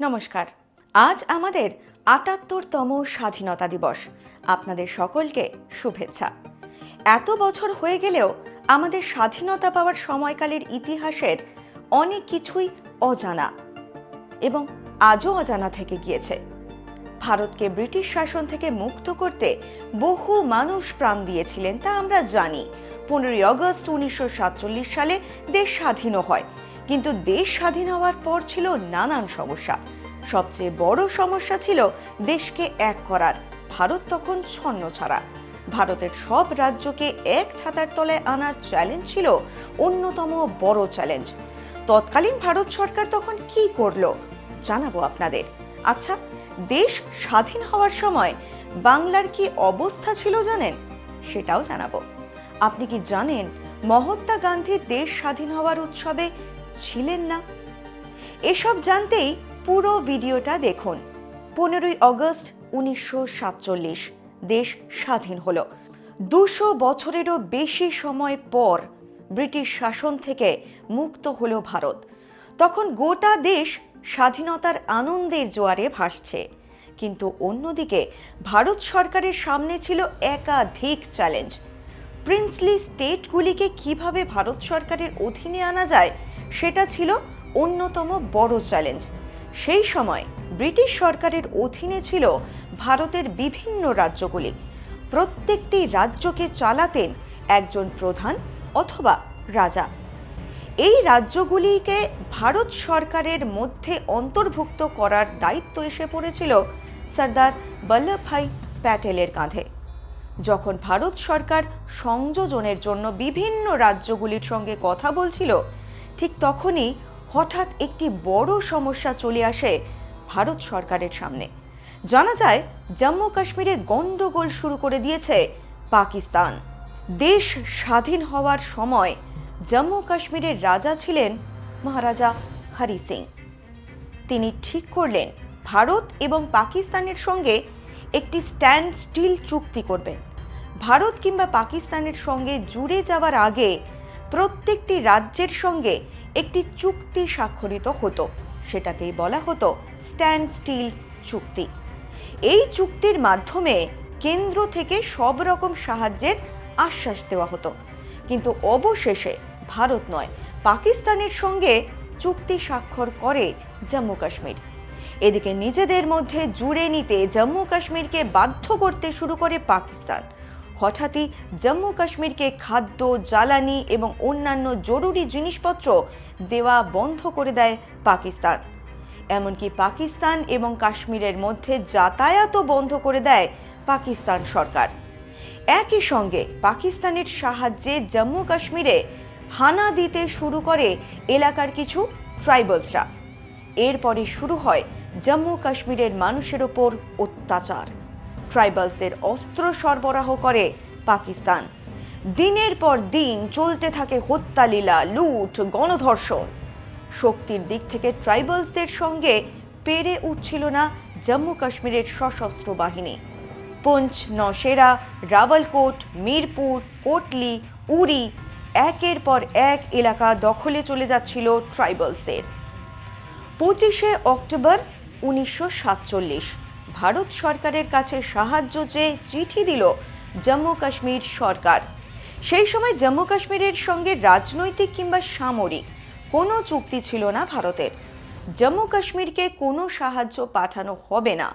নমস্কার। আজ আমাদের আটাত্তরতম স্বাধীনতা দিবস। আপনাদের সকলকে শুভেচ্ছা। এত বছর হয়ে গেলেও আমাদের স্বাধীনতা পাওয়ার সময়কালের ইতিহাসের অনেক কিছুই অজানা এবং আজও অজানা থেকে গিয়েছে। ভারতকে ব্রিটিশ শাসন থেকে মুক্ত করতে বহু মানুষ প্রাণ দিয়েছিলেন তা আমরা জানি। পনেরোই আগস্ট উনিশশো সালে দেশ স্বাধীনও হয়। কিন্তু দেশ স্বাধীন হওয়ার পর ছিল নানান সমস্যা। সবচেয়ে বড় সমস্যা ছিল দেশকে এক করার, ভারত তখন ছন্ন ছাড়া। ভারতের সব রাজ্যকে এক ছাতার তলায় আনার চ্যালেঞ্জ ছিল অন্যতম বড় চ্যালেঞ্জ তৎকালীন ভারত সরকার তখন কি করল? জানাব আপনাদের। আচ্ছা দেশ স্বাধীন হওয়ার সময় বাংলার কি অবস্থা ছিল জানেন? সেটাও জানাব। আপনি কি জানেন মহাত্মা গান্ধী দেশ স্বাধীন হওয়ার উৎসবে ছিলেন না। এসব জানতেই পুরো ভিডিওটা দেখুন। পনেরোই অগস্ট উনিশশো সাতচল্লিশ, দেশ স্বাধীন হলো। দুশো বছরেরও বেশি সময় পর ব্রিটিশ শাসন থেকে মুক্ত হল ভারত। তখন গোটা দেশ স্বাধীনতার আনন্দের জোয়ারে ভাসছে। কিন্তু অন্যদিকে ভারত সরকারের সামনে ছিল একাধিক চ্যালেঞ্জ। প্রিন্সলি স্টেটগুলিকে কীভাবে ভারত সরকারের অধীনে আনা যায়, সেটা ছিল অন্যতম বড় চ্যালেঞ্জ। সেই সময় ব্রিটিশ সরকারের অধীনে ছিল ভারতের বিভিন্ন রাজ্যগুলি। প্রত্যেকটি রাজ্যকে চালাতেন একজন প্রধান অথবা রাজা। এই রাজ্যগুলিকে ভারত সরকারের মধ্যে অন্তর্ভুক্ত করার দায়িত্ব এসে পড়েছিল সর্দার বল্লভভাই প্যাটেলের কাঁধে। যখন ভারত সরকার সংযোজনের জন্য বিভিন্ন রাজ্যগুলির সঙ্গে কথা বলছিল, ঠিক তখনই হঠাৎ একটি বড় সমস্যা চলে আসে ভারত সরকারের সামনে। জানা যায়, জম্মু কাশ্মীরে গন্ডগোল শুরু করে দিয়েছে পাকিস্তান। দেশ স্বাধীন হওয়ার সময় জম্মু কাশ্মীরের রাজা ছিলেন মহারাজা হরি সিং। তিনি ঠিক করলেন, ভারত এবং পাকিস্তানের সঙ্গে একটি স্ট্যান্ড স্টিল চুক্তি করবেন। ভারত কিংবা পাকিস্তানের সঙ্গে জুড়ে যাওয়ার আগে প্রত্যেকটি রাজ্যের সঙ্গে একটি চুক্তি স্বাক্ষরিত হতো। সেটাকেই বলা হতো স্ট্যান্ড স্টিল চুক্তি। এই চুক্তির মাধ্যমে কেন্দ্র থেকে সব রকম সাহায্যের আশ্বাস দেওয়া হতো। কিন্তু অবশেষে ভারত নয়, পাকিস্তানের সঙ্গে চুক্তি স্বাক্ষর করে জম্মু কাশ্মীর। এদিকে নিজেদের মধ্যে জুড়ে নিতে জম্মু কাশ্মীরকে বাধ্য করতে শুরু করে পাকিস্তান। হঠাৎই জম্মু কাশ্মীরকে খাদ্য, জ্বালানি এবং অন্যান্য জরুরি জিনিসপত্র দেওয়া বন্ধ করে দেয় পাকিস্তান। এমনকি পাকিস্তান এবং কাশ্মীরের মধ্যে যাতায়াতও বন্ধ করে দেয় পাকিস্তান সরকার। একই সঙ্গে পাকিস্তানের সাহায্যে জম্মু কাশ্মীরে হানা দিতে শুরু করে এলাকার কিছু ট্রাইবালসরা। এরপরে শুরু হয় জম্মু কাশ্মীরের মানুষের ওপর অত্যাচার। ট্রাইবালসদের অস্ত্র সরবরাহ করে পাকিস্তান। দিনের পর দিন চলতে থাকে হত্যালীলা, লুট, গণধর্ষণ। শক্তির দিক থেকে ট্রাইবালসদের সঙ্গে পেরে উঠছিল না জম্মু কাশ্মীরের সশস্ত্র বাহিনী। পুঞ্চ নশেরা রাওয়ালকোট, মিরপুর, কোটলি, উরি একের পর এক এলাকা দখলে চলে যাচ্ছিল ট্রাইবালসদের। পঁচিশে অক্টোবর উনিশশো সাতচল্লিশ ভারত সরকারের কাছে সাহায্য চেয়ে চিঠি দিল জম্মু কাশ্মীর সরকার। সেই সময় জম্মু কাশ্মীরের সঙ্গে রাজনৈতিক কিংবা সামরিক কোনো চুক্তি ছিল না ভারতের। জম্মু কাশ্মীরকে কোনো সাহায্য পাঠানো হবে না।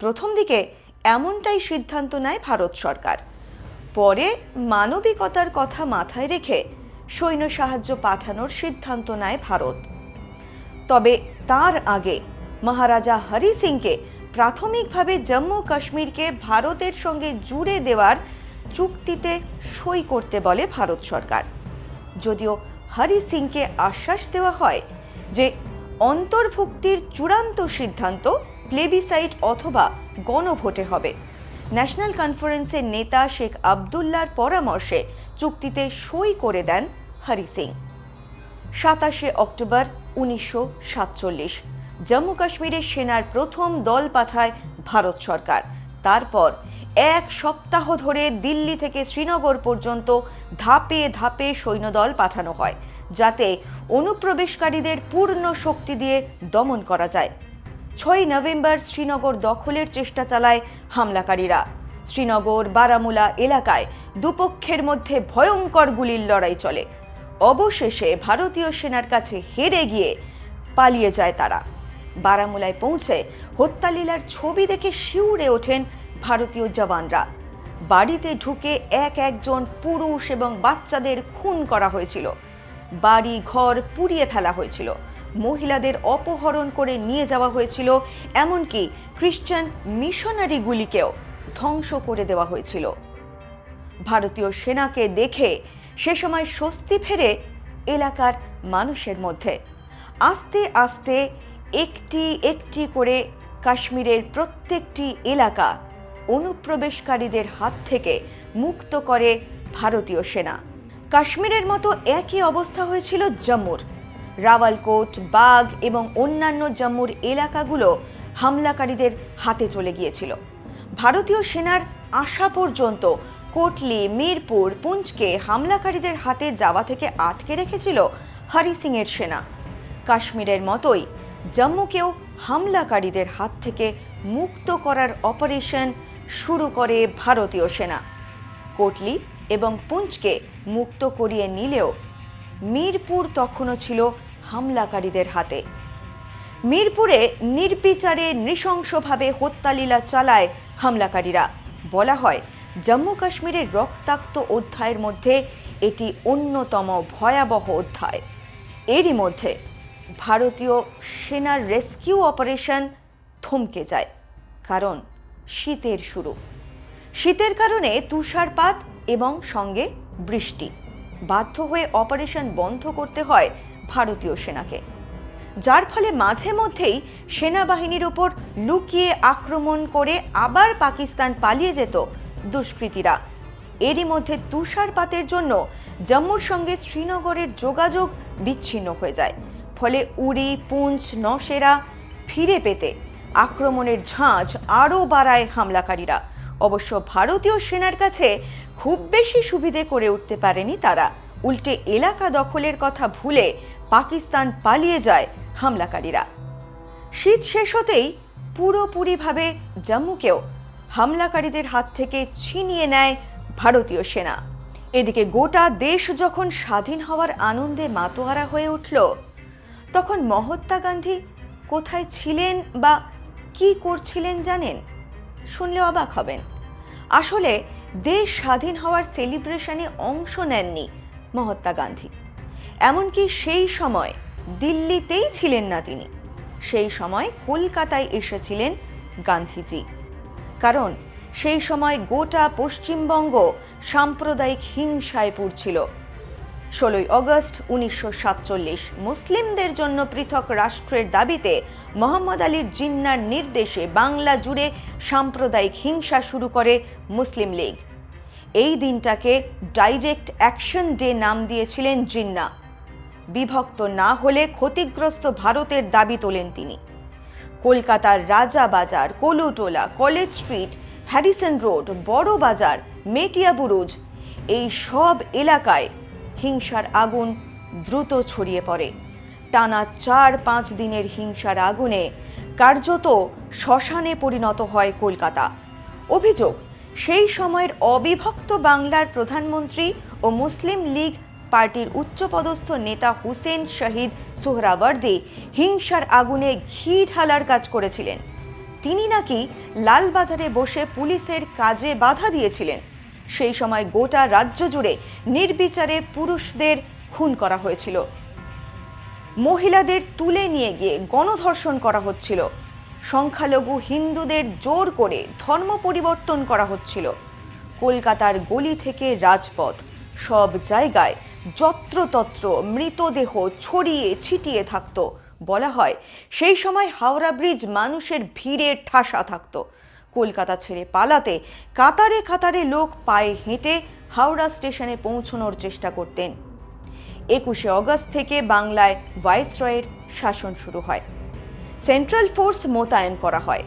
প্রথম দিকে এমনটাই সিদ্ধান্ত নেয় ভারত সরকার। পরে মানবিকতার কথা মাথায় রেখে সৈন্য সাহায্য পাঠানোর সিদ্ধান্ত নেয় ভারত। তবে তার আগে মহারাজা হরি সিংকে প্রাথমিকভাবে জম্মু কাশ্মীরকে ভারতের সঙ্গে জুড়ে দেওয়ার চুক্তিতে সই করতে বলে ভারত সরকার। যদিও হরি সিংকে আশ্বাস দেওয়া হয় যে অন্তর্ভুক্তির চূড়ান্ত সিদ্ধান্ত প্লেবিসাইট অথবা গণভোটে হবে। ন্যাশনাল কনফারেন্সের নেতা শেখ আবদুল্লার পরামর্শে চুক্তিতে সই করে দেন হরি সিং। সাতাশে অক্টোবর উনিশশো সাতচল্লিশ জম্মু কাশ্মীরে সেনার প্রথম দল পাঠায় ভারত সরকার। তারপর এক সপ্তাহ ধরে দিল্লি থেকে শ্রীনগর পর্যন্ত ধাপে ধাপে সৈন্যদল পাঠানো হয়, যাতে অনুপ্রবেশকারীদের পূর্ণ শক্তি দিয়ে দমন করা যায়। ছয় নভেম্বর শ্রীনগর দখলের চেষ্টা চালায় হামলাকারীরা। শ্রীনগর, বারামুলা এলাকায় দুপক্ষের মধ্যে ভয়ঙ্কর গুলির লড়াই চলে। অবশেষে ভারতীয় সেনার কাছে হেরে গিয়ে পালিয়ে যায় তারা। বারামুলায় পৌঁছে হত্যালীলার ছবি দেখে শিউরে ওঠেন ভারতীয় জওয়ানরা। বাড়িতে ঢুকে এক একজন পুরুষ এবং বাচ্চাদের খুন করা হয়েছিল। বাড়ি ঘর পুড়িয়ে ফেলা হয়েছিল। মহিলাদের অপহরণ করে নিয়ে যাওয়া হয়েছিল, এমনকি খ্রিস্টান মিশনারিগুলিকেও ধ্বংস করে দেওয়া হয়েছিল। ভারতীয় সেনাকে দেখে সে সময় স্বস্তি ফেরে এলাকার মানুষের মধ্যে। আস্তে আস্তে একটি একটি করে কাশ্মীরের প্রত্যেকটি এলাকা অনুপ্রবেশকারীদের হাত থেকে মুক্ত করে ভারতীয় সেনা। কাশ্মীরের মতো একই অবস্থা হয়েছিল জম্মুর। রাওয়ালকোট, বাঘ এবং অন্যান্য জম্মুর এলাকাগুলো হামলাকারীদের হাতে চলে গিয়েছিল। ভারতীয় সেনার আসা পর্যন্ত কোটলি, মিরপুর পুঞ্চকে হামলাকারীদের হাতে যাওয়া থেকে আটকে রেখেছিল হরি সিংয়ের সেনা। কাশ্মীরের মতোই জম্মুকেও হামলাকারীদের হাত থেকে মুক্ত করার অপারেশন শুরু করে ভারতীয় সেনা। কোটলি এবং পুঞ্চকে মুক্ত করিয়ে নিলেও মিরপুর তখনও ছিল হামলাকারীদের হাতে। মিরপুরে নির্বিচারে নৃশংসভাবে হত্যালীলা চালায় হামলাকারীরা। বলা হয়, জম্মু কাশ্মীরের রক্তাক্ত অধ্যায়ের মধ্যে এটি অন্যতম ভয়াবহ অধ্যায়। এরই মধ্যে ভারতীয় সেনার রেস্কিউ অপারেশন থমকে যায়, কারণ শীতের শুরু। শীতের কারণে তুষারপাত এবং সঙ্গে বৃষ্টি। বাধ্য হয়ে অপারেশন বন্ধ করতে হয় ভারতীয় সেনাকে। যার ফলে মাঝে মধ্যেই সেনাবাহিনীর ওপর লুকিয়ে আক্রমণ করে আবার পাকিস্তান পালিয়ে যেত দুষ্কৃতীরা। এরই মধ্যে তুষারপাতের জন্য জম্মুর সঙ্গে শ্রীনগরের যোগাযোগ বিচ্ছিন্ন হয়ে যায়। ফলে উড়ি, পুঞ্চ নশেরা ফিরে পেতে আক্রমণের ঝাঁঝ আরও বাড়ায় হামলাকারীরা। অবশ্য ভারতীয় সেনার কাছে খুব বেশি সুবিধে করে উঠতে পারেনি তারা। উল্টে এলাকা দখলের কথা ভুলে পাকিস্তান পালিয়ে যায় হামলাকারীরা। শীত শেষ হতেই পুরোপুরিভাবে জম্মুকেও হামলাকারীদের হাত থেকে ছিনিয়ে নেয় ভারতীয় সেনা। এদিকে গোটা দেশ যখন স্বাধীন হওয়ার আনন্দে মাতোয়ারা হয়ে উঠল তখন মহাত্মা গান্ধী কোথায় ছিলেন বা কি করছিলেন জানেন? শুনলে অবাক হবেন। আসলে দেশ স্বাধীন হওয়ার সেলিব্রেশনে অংশ নেননি মহাত্মা গান্ধী। এমনকি সেই সময় দিল্লিতেই ছিলেন না তিনি। সেই সময় কলকাতায় এসেছিলেন গান্ধীজি। কারণ সেই সময় গোটা পশ্চিমবঙ্গ সাম্প্রদায়িক হিংসায় পুড়ছিল। ষোলোই অগস্ট উনিশশো সাতচল্লিশ। মুসলিমদের জন্য পৃথক রাষ্ট্রের দাবিতে মোহাম্মদ আলীর জিন্নার নির্দেশে বাংলা জুড়ে সাম্প্রদায়িক হিংসা শুরু করে মুসলিম লীগ। এই দিনটাকে ডাইরেক্ট অ্যাকশন ডে নাম দিয়েছিলেন জিন্না। বিভক্ত না হলে ক্ষতিগ্রস্ত ভারতের দাবি তোলেন তিনি। কলকাতার Raja Bazar, Kalutola, college street, Harrison road, Bara Bazar, মেটিয়া Buruj, এই সব এলাকায় হিংসার আগুন দ্রুত ছড়িয়ে পড়ে। টানা চার পাঁচ দিনের হিংসার আগুনে কার্যত শ্মশানে পরিণত হয় কলকাতা। অভিযোগ, সেই সময়ের অবিভক্ত বাংলার প্রধানমন্ত্রী ও মুসলিম লীগ পার্টির উচ্চপদস্থ নেতা হুসেন শহীদ সোহরাওয়ার্দী হিংসার আগুনে ঘি ঢালার কাজ করেছিলেন। তিনি নাকি লালবাজারে বসে পুলিশের কাজে বাধা দিয়েছিলেন। সেই সময় গোটা রাজ্য জুড়ে নির্বিচারে পুরুষদের খুন করা হয়েছিল। মহিলাদের তুলে নিয়ে গিয়ে গণধর্ষণ করা হচ্ছিল। সংখ্যালঘু হিন্দুদের জোর করে ধর্ম পরিবর্তন করা হচ্ছিল। কলকাতার গলি থেকে রাজপথ, সব জায়গায় যত্রতত্র মৃতদেহ ছড়িয়ে ছিটিয়ে থাকতো, বলা হয়। সেই সময় হাওড়া ব্রিজ মানুষের ভিড়ে ঠাসা থাকতো। কলকাতা ছেড়ে পালাতে কাতারে কাতারে লোক পায়ে হেঁটে হাওড়া স্টেশনে পৌঁছনোর চেষ্টা করতেন। একুশে অগস্ট থেকে বাংলায় ভাইসরয়ের শাসন শুরু হয়। সেন্ট্রাল ফোর্স মোতায়েন করা হয়।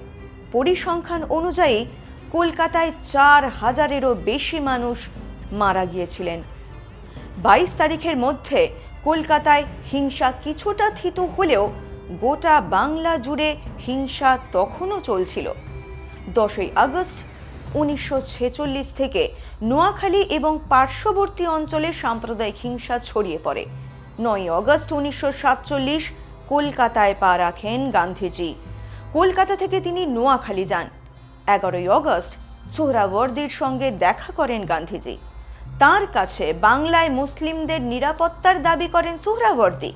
পরিসংখ্যান অনুযায়ী কলকাতায় চার হাজারেরও বেশি মানুষ মারা গিয়েছিলেন। বাইশ তারিখের মধ্যে কলকাতায় হিংসা কিছুটা থিতু হলেও গোটা বাংলা জুড়ে হিংসা তখনও চলছিল। দশই আগস্ট উনিশশো ছেচল্লিশ থেকে নোয়াখালী এবং পার্শ্ববর্তী অঞ্চলে সাম্প্রদায়িক হিংসা ছড়িয়ে পড়ে। নয় আগস্ট উনিশশো কলকাতায় পা রাখেন গান্ধীজি। কলকাতা থেকে তিনি নোয়াখালী যান। এগারোই অগস্ট সোহরাওয়ার্দির সঙ্গে দেখা করেন গান্ধীজি। তার কাছে বাংলায় মুসলিমদের নিরাপত্তার দাবি করেন সোহরাওয়ার্দী।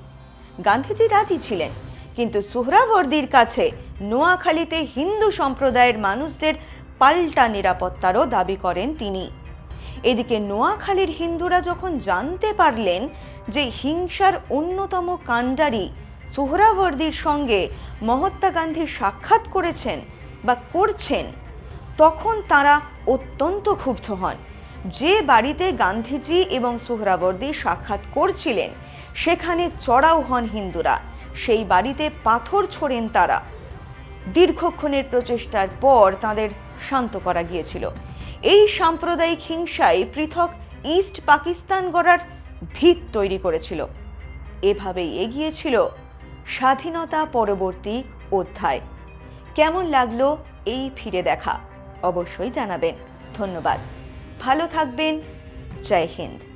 গান্ধীজি রাজি ছিলেন, কিন্তু সোহরাওয়ার্দির কাছে নোয়াখালীতে হিন্দু সম্প্রদায়ের মানুষদের পাল্টা নিরাপত্তারও দাবি করেন তিনি। এদিকে নোয়াখালীর হিন্দুরা যখন জানতে পারলেন যে হিংসার অন্যতম কাণ্ডারি সোহরাওয়ার্দির সঙ্গে মহাত্মা গান্ধী সাক্ষাৎ করেছেন বা করছেন, তখন তারা অত্যন্ত ক্ষুব্ধ হন। যে বাড়িতে গান্ধীজি এবং সোহরাবর্দী সাক্ষাৎ করছিলেন, সেখানে চড়াও হন হিন্দুরা। সেই বাড়িতে পাথর ছোড়েন তারা। দীর্ঘক্ষণের প্রচেষ্টার পর তাদের শান্ত করা গিয়েছিল। এই সাম্প্রদায়িক হিংসায় পৃথক ইস্ট পাকিস্তান গড়ার ভিত তৈরি করেছিল। এভাবেই এগিয়েছিল স্বাধীনতা পরবর্তী অধ্যায়। কেমন লাগল এই ফিরে দেখা? অবশ্যই জানাবেন। ধন্যবাদ। ভালো থাকবেন। জয় হিন্দ।